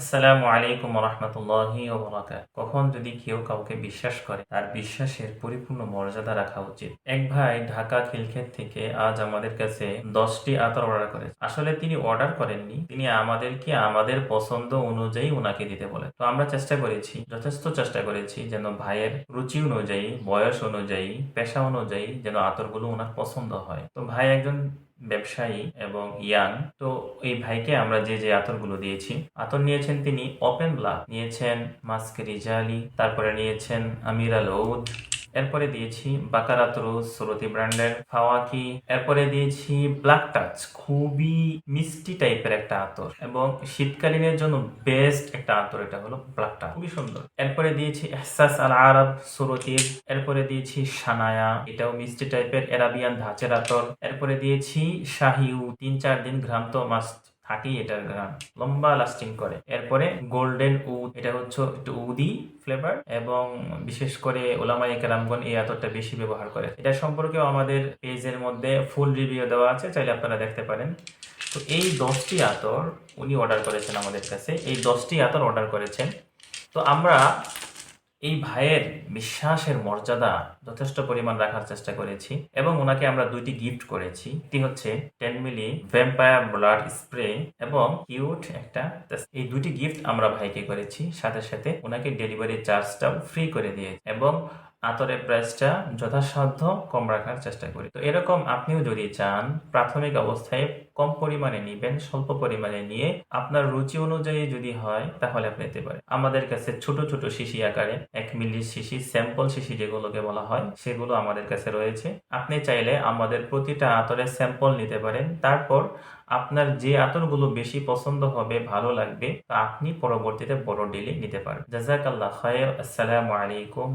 আসসালামু আলাইকুম রহমতুল্লাহি কখন যদি কেউ কাউকে বিশ্বাস করে, তার বিশ্বাসের পরিপূর্ণ মর্যাদা রাখা উচিত। এক ভাই ঢাকা খিলক্ষেত থেকে আজ আমাদের কাছে দশটি আতর অর্ডার করে আসলে তিনি অর্ডার করেননি, তিনি আমাদেরকে আমাদের পছন্দ অনুযায়ী ওনাকে দিতে বলে তো আমরা চেষ্টা করেছি, যথেষ্ট চেষ্টা করেছি যেন ভাইয়ের রুচি অনুযায়ী, বয়স অনুযায়ী, পেশা অনুযায়ী যেন আতরগুলো ওনার পছন্দ হয়। তো ভাই একজন ব্যবসায়ী এবং ইয়ান তো এই ভাইকে আমরা যে যে আতরগুলো দিয়েছি, আতর নিয়েছেন তিনি ওপেন ব্লাক নিয়েছেন মাস্ক রিজালি তারপরে নিয়েছেন আমির আল এরপরে দিয়েছি বাকারাতরুস সুরতি ব্র্যান্ডের ফাওয়াকি, এরপরে দিয়েছি ব্ল্যাক টাচ, খুবই মিষ্টি টাইপের একটা আতর এবং শীতকালীনের জন্য বেস্ট একটা আতর এটা হলো ব্ল্যাক টাচ, খুবই সুন্দর। এরপরে দিয়েছি এহসাস আল আরব সুরতির এরপরে দিয়েছি সানায়া, এটাও মিষ্টি টাইপের এরাবিয়ান ধাঁচের আতর। এরপরে দিয়েছি শাহিউ, তিন চার দিন ঘ্রাম তো মাস্ট থাকেই এটার লম্বা লাস্টিং করে। এরপরে গোল্ডেন উড এটা হচ্ছে একটু উদি ফ্লেভার এবং বিশেষ করে ওলামাই কেরামগন এই আতরটা বেশি ব্যবহার করে। এটা সম্পর্কেও আমাদের পেজের মধ্যে ফুল রিভিউ দেওয়া আছে, চাইলে আপনারা দেখতে পারেন। তো এই দশটি আতর উনি অর্ডার করেছেন আমাদের কাছে। এই দশটি আতর অর্ডার করেছেন। তো আমরা এই ভাইয়ের বিশ্বাসের মর্যাদা যথেষ্ট পরিমাণ রাখার চেষ্টা করেছি এবং ওনাকে আমরা দুইটি গিফট করেছি। একটি হচ্ছে টেন মিলি ভ্যাম্পায়ার ব্লাড স্প্রে এবং কিউট একটা এই দুটি গিফট আমরা ভাইকে করেছি। সাথে সাথে ওনাকে ডেলিভারি চার্জটাও ফ্রি করে দিয়ে এবং আতরের প্রাইসটা যথাসাধ্য কম রাখার চেষ্টা করি। তো এরকম আপনিও যদি চান, প্রাথমিক অবস্থায় কম পরিমাণে নিবেন, স্বল্প পরিমাণে নিয়ে আপনার রুচি অনুযায়ী যদি হয়, তাহলে আপনি নিতে পারেন। আমাদের কাছে ছোট ছোট শিশি আকারে এক মিলির শিশি, স্যাম্পল শিশি যেগুলোকে বলা হয়, সেগুলো আমাদের কাছে রয়েছে। আপনি চাইলে আমাদের প্রতিটা আতরের স্যাম্পল নিতে পারেন। তারপর আপনার যে আতরগুলো বেশি পছন্দ হবে, ভালো লাগবে, তা আপনি পরবর্তীতে বড় ডিলে নিতে পারবেন। জাজাকাল্লাহ খায়ের। আসসালামু আলাইকুম